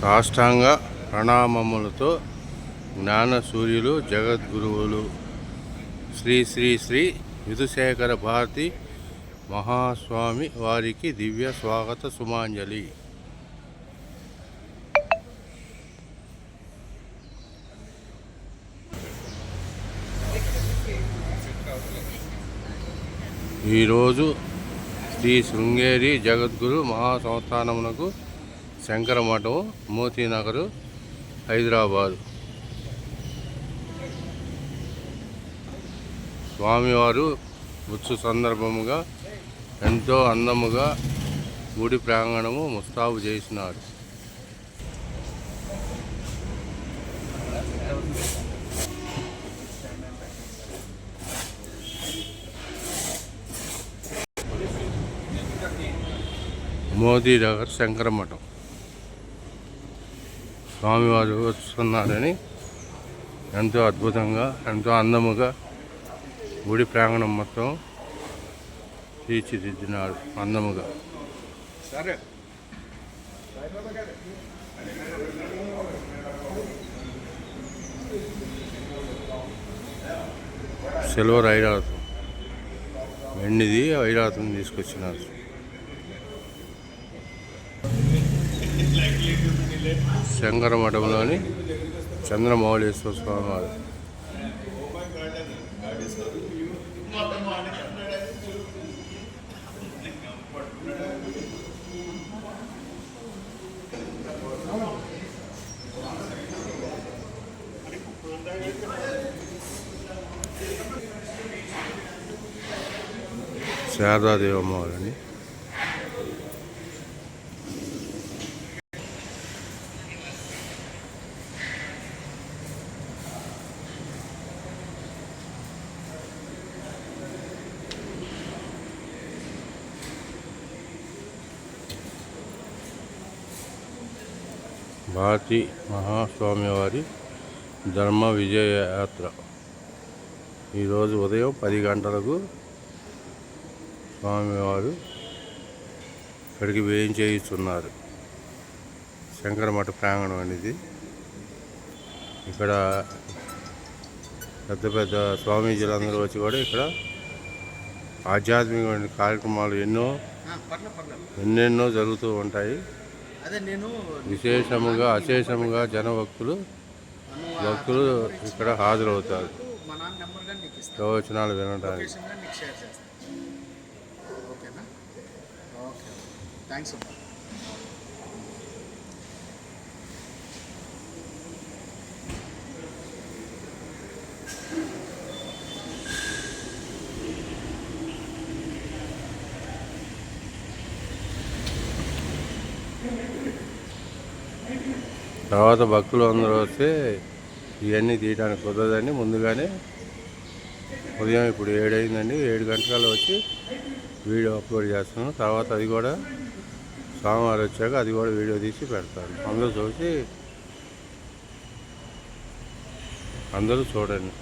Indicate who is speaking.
Speaker 1: సాష్టాంగ ప్రణామములతో జ్ఞాన సూర్యులు జగద్గురువులు శ్రీ శ్రీ శ్రీ విధుశేఖర భారతి మహాస్వామి వారికి దివ్య స్వాగత సుమాంజలి. ఈరోజు శ్రీ శృంగేరి జగద్గురు మహాసంస్థానమునకు శంకర మఠం మోతీనగర్ హైదరాబాదు. స్వామివారు ఉత్సవ సందర్భముగా ఎంతో అందముగా గుడి ప్రాంగణము ముస్తాబు చేసినారు. మోదీ నగర్ శంకర మఠం స్వామివారు వస్తున్నారని ఎంతో అద్భుతంగా ఎంతో అందముగా గుడి ప్రాంగణం మొత్తం తీర్చిదిద్దినాడు అందముగా.
Speaker 2: సరే.
Speaker 1: సిల్వర్ ఐరావతం. వెండిది ఐరావతం తీసుకొచ్చినారు. శంకర మఠంలోని చంద్రమౌళేశ్వర స్వామి వారు. శారదాదేవి అమ్మవారండి. భారతి మహాస్వామి వారి ధర్మ విజయ యాత్ర ఈరోజు ఉదయం పది గంటలకు స్వామివారు ఇక్కడికి వేయించేస్తున్నారు శంకరమఠ ప్రాంగణం అనేది. ఇక్కడ పెద్ద పెద్ద స్వామీజీలందరూ వచ్చి కూడా ఇక్కడ ఆధ్యాత్మికమైన కార్యక్రమాలు ఎన్నో ఎన్నెన్నో జరుగుతూ ఉంటాయి. విశేషముగా అశేషముగా జనభక్తులు భక్తులు ఇక్కడ హాజరవుతారు. ప్రవచనాలు వినడానికి.
Speaker 2: థ్యాంక్స్
Speaker 1: తర్వాత భక్తులు అందరూ వస్తే ఇవన్నీ తీయడానికి కుదరదని ముందుగానే ఉదయం ఇప్పుడు ఏడైందండి. ఏడు గంటల వచ్చి వీడియో అప్లోడ్ చేస్తాను తర్వాత అది కూడా సోమవారం వచ్చాక అది కూడా వీడియో తీసి పెడతాను. అందరూ చూసి అందరూ చూడండి.